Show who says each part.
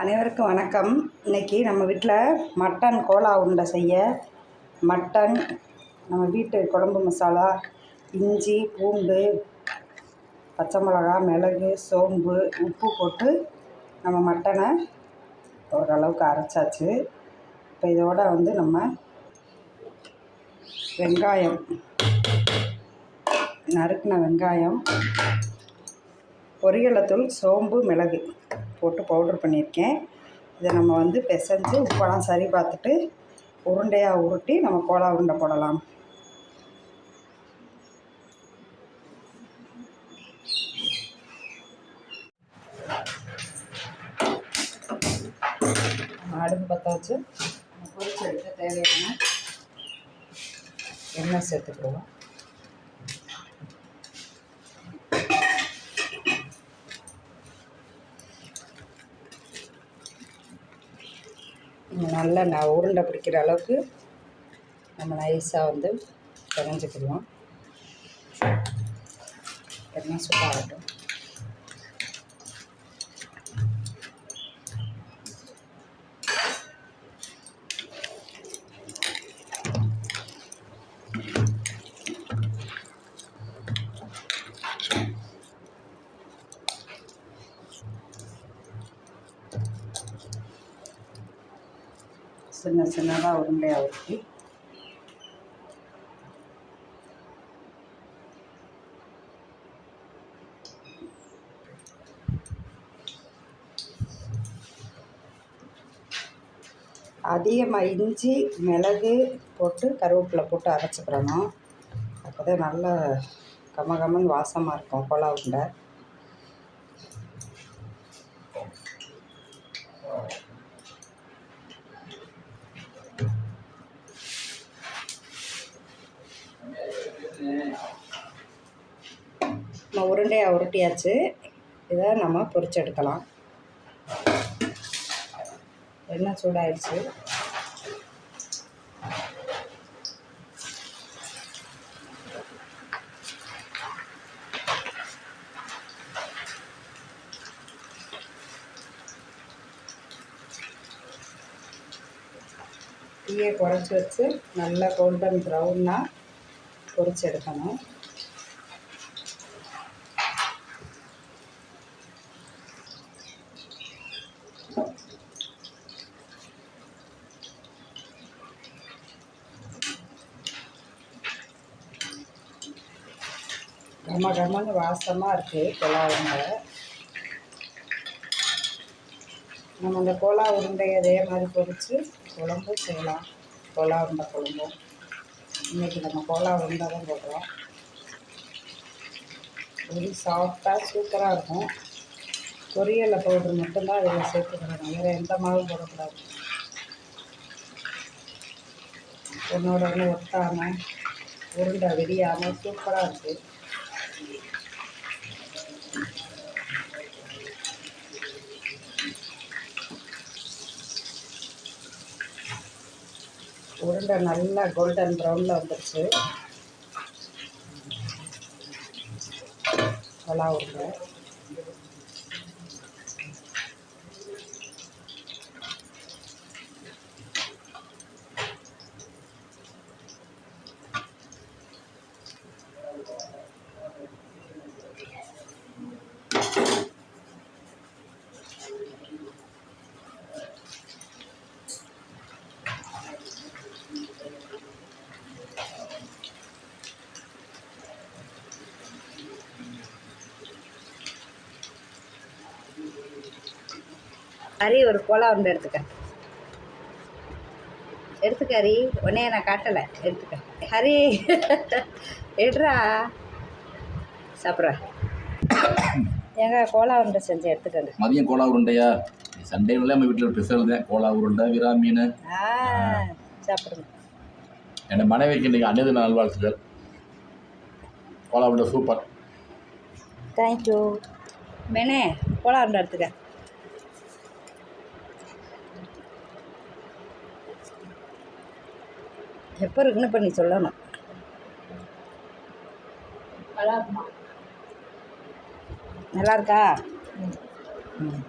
Speaker 1: அனைவருக்கும் வணக்கம். இன்னைக்கு நம்ம வீட்டில் மட்டன் கோலா உருண்டை செய்ய மட்டன் நம்ம வீட்டு குழம்பு மசாலா இஞ்சி பூண்டு பச்சை மிளகா மிளகு சோம்பு உப்பு போட்டு நம்ம மட்டனை ஓரளவுக்கு அரைச்சாச்சு. இப்போ இதோட வந்து நம்ம வெங்காயம் நறுக்கின வெங்காயம் பொரியலத்தூள் சோம்பு மிளகு போட்டு பவுட்ரு பண்ணியிருக்கேன். இதை நம்ம வந்து பிசைஞ்சு உப்பெல்லாம் சரி பார்த்துட்டு உருண்டையாக உருட்டி நம்ம கோலா உருண்டை போடலாம். அடுப்பு பற்ற வச்சு பொரிச்சு எடுக்க தேவையான எண்ணெய் சேர்த்துக்கிடுவோம். நல்லா ந உருண்டை பிடிக்கிற அளவுக்கு நம்ம நைஸாக வந்து பிணைஞ்சிக்கிடுவோம் எல்லாம் சூப்பராகட்டும் சின்ன சின்னதாக உருண்டையாக ஊற்றி அதிகமாக இஞ்சி மிளகு போட்டு கருவேப்பிலை போட்டு அரைச்சிக்கிறணும். அப்போ தான் நல்ல கம கமன்னு வாசமாக இருக்கும் கோலா உருண்டை. உருண்டையாக உருட்டியாச்சு இதை நம்ம பொறிச்செடுக்கலாம் எண்ணெய் சூடாயிடுச்சு. தீயை குறைச்சி வச்சு நல்லா கோல்டன் ப்ரௌனாக பொரிச்சு எடுக்கணும். கம கமன்னு வாசமாக இருக்குது கோலா உருண்டை நம்ம இந்த கோலா உருண்டையை அதே மாதிரி பொரித்து குழம்பும் செய்யலாம். கோலா உருண்டை குழம்பும் இன்றைக்கி நம்ம கோலா உருண்டை தான் போடுறோம். ஒரு சாஃப்டாக சூப்பராக இருக்கும். பொரியலை பவுடர் மட்டும்தான் அதில் சேர்த்துக்கிறாங்க வேறு எந்த மாவும் போடக்கூடாது. ஒன்றோட ஒன்று ஒட்டாமல் உருண்டை விரியாமல் சூப்பராக இருக்குது உருண்டை நல்லா கோல்டன் ப்ரௌனில் வந்துருச்சு. நல்லா உருண்டை. ஹரி ஒரு கோலா உருண்டை எடுத்துக்க. எடுத்துக்க ஹரி உன்னைய நான் காட்டலை. எடுத்துக்க. ஹரி எடுறா. சாப்பிட்றா. ஏங்க கோலா உருண்டை செஞ்சு எடுத்துக்கங்க.
Speaker 2: மதியம் கோலா உருண்டையா? சண்டேனாலே நம்ம வீட்டில் ஸ்பெஷல் தான் கோலா உருண்டை விரா மீன்
Speaker 1: சாப்பிடுங்க.
Speaker 2: என் மனைவிக்கு இன்றைக்கி அன்னது நல்வாழ்த்துக்கள். கோலா உருண்டை சூப்பர்.
Speaker 1: தேங்க்யூ மேனே கோலா உருண்டை எடுத்துக்க. எப்போ இருக்குன்னு இப்போ நீ சொல்லணும். நல்லா இருக்கா நல்லா இருக்கா ம்.